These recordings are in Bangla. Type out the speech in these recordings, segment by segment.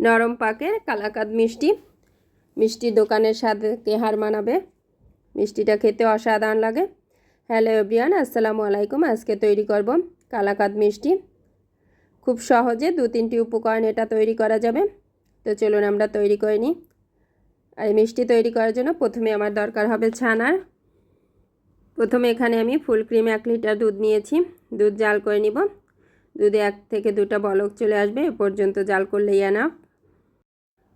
নরম পাকের কালাকাদ মিষ্টি। মিষ্টি দোকানের স্বাদকে হার মানাবে? মিষ্টিটা খেতে অসাধারণ লাগে। হ্যালো এভরিয়ান আসসালামু আলাইকুম। আজকে তৈরি করব কালাকাদ মিষ্টি। খুব সহজে দু তিনটি উপকরণ এটা তৈরি করা যাবে। তো চলুন আমরা তৈরি করে নিই। আর মিষ্টি তৈরি করার জন্য প্রথমে আমার দরকার হবে ছানার। প্রথমে এখানে আমি ফুল ক্রিম এক লিটার দুধ নিয়েছি। দুধ জাল করে নিব। দুধে এক থেকে দুটো বলক চলে আসবে। এ পর্যন্ত জাল করলেই আনা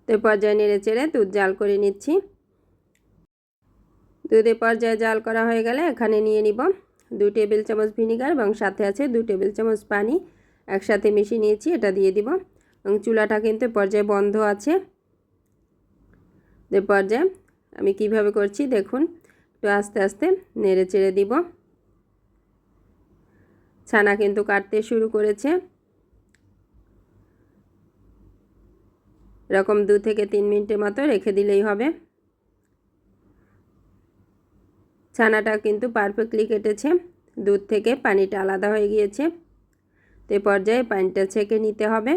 তো পর্যায়ে নেড়ে চেড়ে দুধ জাল করে নিচ্ছি। দুধে পর্যায়ে জাল করা হয়ে গেলে এখানে নিয়ে নিব দু টেবিল চামচ ভিনিগার এবং সাথে আছে দু টেবিল চামচ পানি। একসাথে মিশিয়ে নিয়েছি, এটা দিয়ে দিব। এবং চুলাটা কিন্তু পর্যায়ে বন্ধ আছে। পর্যায়ে আমি কীভাবে করছি দেখুন, একটু আস্তে আস্তে নেড়ে চেড়ে দিব। ছানা কিন্তু কাটতে শুরু করেছে। এরকম দু থেকে তিন মিনিটের মতো রেখে দিলেই হবে। ছানাটা কিন্তু পারফেক্টলি কেটেছে। দুধ থেকে পানিটা আলাদা হয়ে গিয়েছে। তো পর্যায়ে পানিটা ছেঁকে নিতে হবে।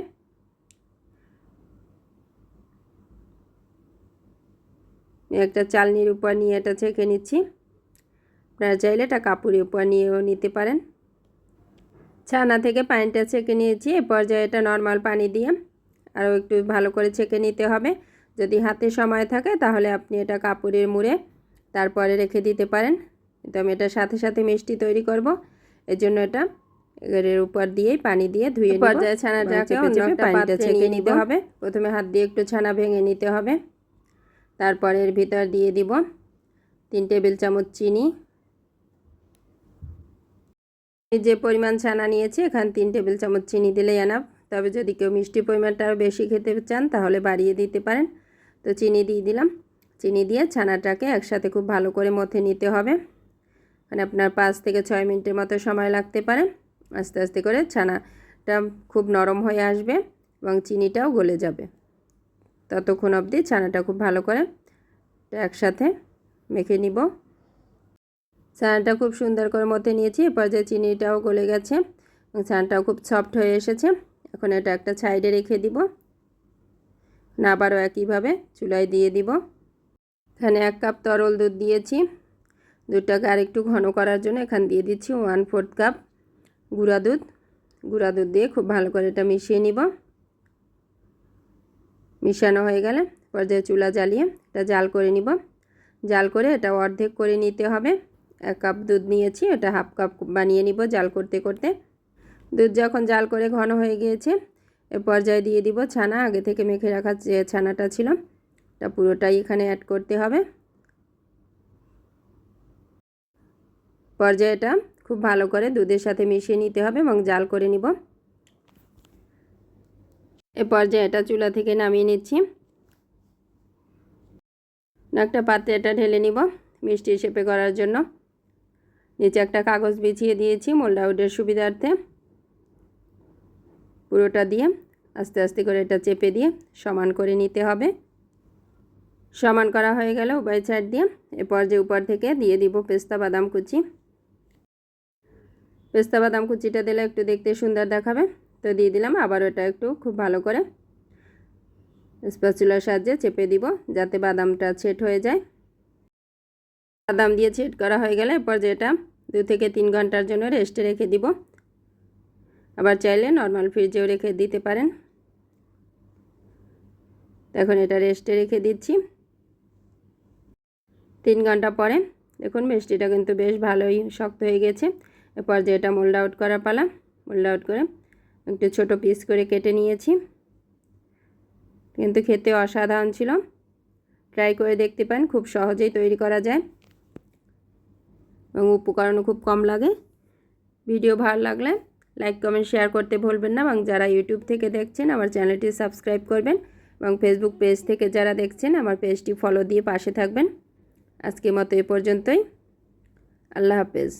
একটা চালনির উপর নিয়ে এটা ছেঁকে নিচ্ছি। আপনারা চাইলে এটা কাপড়ের উপর নিয়েও নিতে পারেন। ছানা থেকে পানিটা ছেঁকে নিয়েছি। এ পর্যায়ে এটা নর্মাল পানি দিয়ে আরও একটু ভালো করে ছেঁকে নিতে হবে। যদি হাতে সময় থাকে তাহলে আপনি এটা কাপড়ের মুড়ে তারপরে রেখে দিতে পারেন। কিন্তু আমি এটা সাথে সাথে মিষ্টি তৈরি করব। এর জন্য এটা এর উপর দিয়েই পানি দিয়ে ধুয়ে পর্যায়ে ছানাটাকে অন্য পানিটা ছেঁকে নিতে হবে। প্রথমে হাত দিয়ে একটু ছানা ভেঙে নিতে হবে। তারপর এর ভিতর দিয়ে দিব তিন টেবিল চামচ চিনি। যে পরিমাণ ছানা নিয়েছি এখানে তিন টেবিল চামচ চিনি দিলেই আনাব তবে যদি কেউ মিষ্টি পরিমাণটা আরও বেশি খেতে চান, তাহলে বাড়িয়ে দিতে পারেন। তো চিনি দিয়ে দিলাম। চিনি দিয়ে ছানাটাকে একসাথে খুব ভালো করে মথে নিতে হবে। মানে আপনার পাঁচ থেকে ছয় মিনিটের মতো সময় লাগতে পারে। আস্তে আস্তে করে ছানাটা খুব নরম হয়ে আসবে এবং চিনিটাও গলে যাবে। ততক্ষণ অবধি ছানাটা খুব ভালো করে একসাথে মেখে নিব। ছানাটা খুব সুন্দর করে মতে নিয়েছি। এরপর যে চিনিটাও গলে গেছে এবং ছানাটাও খুব সফট হয়ে এসেছে। এখন এটা একটা সাইডে রেখে দিব। আবারও একইভাবে চুলায় দিয়ে দিব। এখানে এক কাপ তরল দুধ দিয়েছি। দুধটাকে আরেকটু ঘন করার জন্য এখানে দিয়ে দিচ্ছি ওয়ান ফোর্থ কাপ গুঁড়া দুধ। গুঁড়া দুধ দিয়ে খুব ভালো করে এটা মিশিয়ে নিব। মিশানো হয়ে গেলে পর্যায়ে চুলা জ্বালিয়ে এটা জাল করে নিব। জাল করে এটা অর্ধেক করে নিতে হবে। এক কাপ দুধ নিয়েছি, এটা হাফ কাপ বানিয়ে নিব জাল করতে করতে। দুধ যখন জাল করে ঘন হয়ে গিয়েছে, এ পর্যায়ে দিয়ে দিব ছানা। আগে থেকে মেখে রাখা যে ছানাটা ছিল, তা পুরোটাই এখানে অ্যাড করতে হবে। পর্যায়ে এটা খুব ভালো করে দুধের সাথে মিশিয়ে নিতে হবে এবং জাল করে নিব। এ পর্যায়ে এটা চুলা থেকে নামিয়ে নিচ্ছি। একটা পাত্রে এটা ঢেলে নিব মিষ্টি শেপে করার জন্য। নিচে একটা কাগজ বিছিয়ে দিয়েছি মোল্ড আউটের সুবিধার্থে। পুরোটা দিয়ে আস্তে আস্তে করে এটা চেপে দিয়ে সমান করে নিতে হবে। সমান করা হয়ে গেলে উভয় সাইড দিয়ে। এরপর যে উপর থেকে দিয়ে দিব পেস্তা বাদাম কুচি। পেস্তা বাদাম কুচিটা দিলে একটু দেখতে সুন্দর দেখাবে। তো দিয়ে দিলাম, আবার ওটা একটু খুব ভালো করে স্প্যাচুলার সাহায্যে চেপে দিব যাতে বাদামটা ছেট হয়ে যায়। বাদাম দিয়ে ছেট করা হয়ে গেলে এরপর যেটা দু থেকে তিন ঘণ্টার জন্য রেস্টে রেখে দিব। আবার চাইলে নর্মাল ফ্রিজেও রেখে দিতে পারেন। এখন এটা রেস্টে রেখে দিচ্ছি। তিন ঘণ্টা পরে, দেখুন, মিষ্টিটা কিন্তু বেশ ভালোই শক্ত হয়ে গেছে। এরপর যে এটা মোল্ড আউট করা পালা মোল্ড আউট করে একটু ছোট পিস করে কেটে নিয়েছি। কিন্তু খেতে অসাধারণ ছিল। ট্রাই করে দেখতে পান খুব সহজেই তৈরি করা যায়। এবং উপকরণও খুব কম লাগে। ভিডিও ভালো লাগলে লাইক কমেন্ট শেয়ার করতে ভুলবেন না এবং যারা ইউটিউব থেকে দেখছেন, আমার চ্যানেলটি সাবস্ক্রাইব করবেন এবং ফেসবুক পেজ থেকে যারা দেখছেন, আমার পেজটি ফলো দিয়ে পাশে থাকবেন। আজকের মতো এ পর্যন্তই। আল্লাহ হাফেজ।